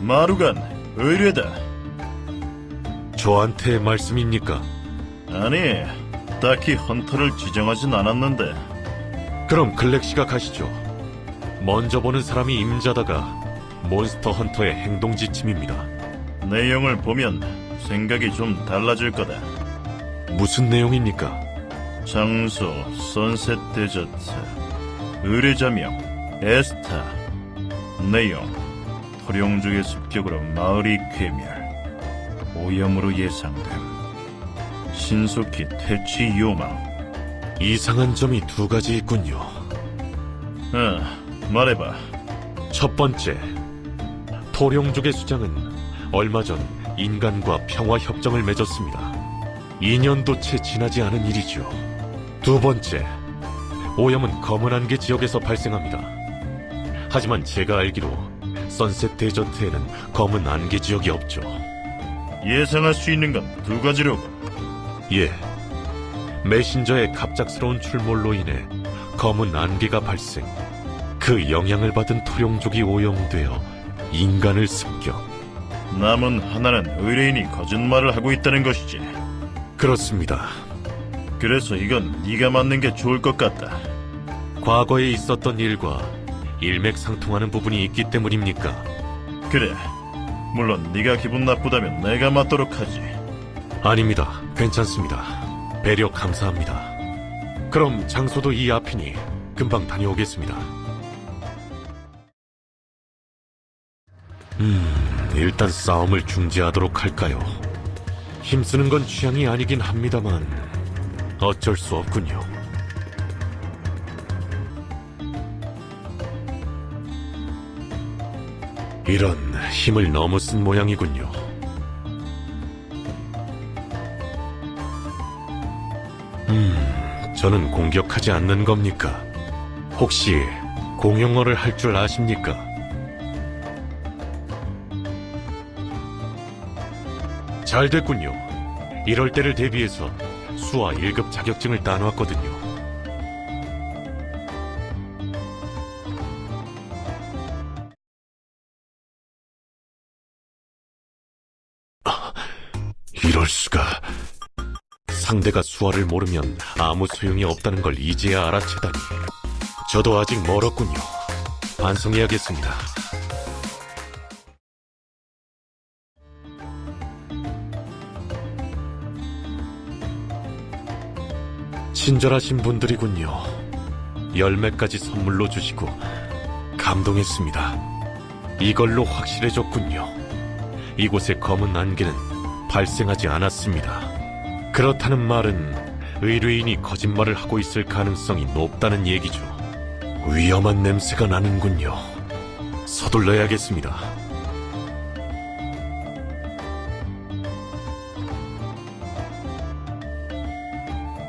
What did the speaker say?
마루간 의뢰다. 저한테 말씀입니까? 아니, 딱히 헌터를 지정하진 않았는데 그럼 글렉시가 가시죠. 먼저 보는 사람이 임자다가 몬스터 헌터의 행동 지침입니다. 내용을 보면 생각이 좀 달라질 거다. 무슨 내용입니까? 장소 선셋 데저트 의뢰자명 에스타 내용 토룡족의 습격으로 마을이 괴멸 오염으로 예상됨 신속히 퇴치 요망 이상한 점이 두 가지 있군요. 어, 말해봐 첫 번째, 토룡족의 수장은 얼마 전 인간과 평화 협정을 맺었습니다. 2년도 채 지나지 않은 일이죠. 두 번째, 오염은 검은 안개 지역에서 발생합니다. 하지만 제가 알기로 선셋 데저트에는 검은 안개 지역이 없죠. 예상할 수 있는 건 두 가지로군 예. 메신저의 갑작스러운 출몰로 인해 검은 안개가 발생. 그 영향을 받은 토룡족이 오염되어 인간을 습격. 남은 하나는 의뢰인이 거짓말을 하고 있다는 것이지 그렇습니다. 그래서 이건 네가 맞는 게 좋을 것 같다 과거에 있었던 일과 일맥상통하는 부분이 있기 때문입니까? 그래 물론 네가 기분 나쁘다면 내가 맞도록 하지 아닙니다. 괜찮습니다. 배려 감사합니다. 그럼 장소도 이 앞이니 금방 다녀오겠습니다. 음, 일단 싸움을 중지하도록 할까요? 힘쓰는 건 취향이 아니긴 합니다만 어쩔 수 없군요. 이런 힘을 너무 쓴 모양이군요. 저는 공격하지 않는 겁니까? 혹시 공용어를 할 줄 아십니까? 잘 됐군요. 이럴 때를 대비해서 수화 1급 자격증을 따놓았거든요. 이럴 수가. 상대가 수화를 모르면 아무 소용이 없다는 걸 이제야 알아채다니. 저도 아직 멀었군요. 반성해야겠습니다. 친절하신 분들이군요. 열매까지 선물로 주시고 감동했습니다. 이걸로 확실해졌군요. 이곳의 검은 안개는 발생하지 않았습니다. 그렇다는 말은 의뢰인이 거짓말을 하고 있을 가능성이 높다는 얘기죠. 위험한 냄새가 나는군요. 서둘러야겠습니다.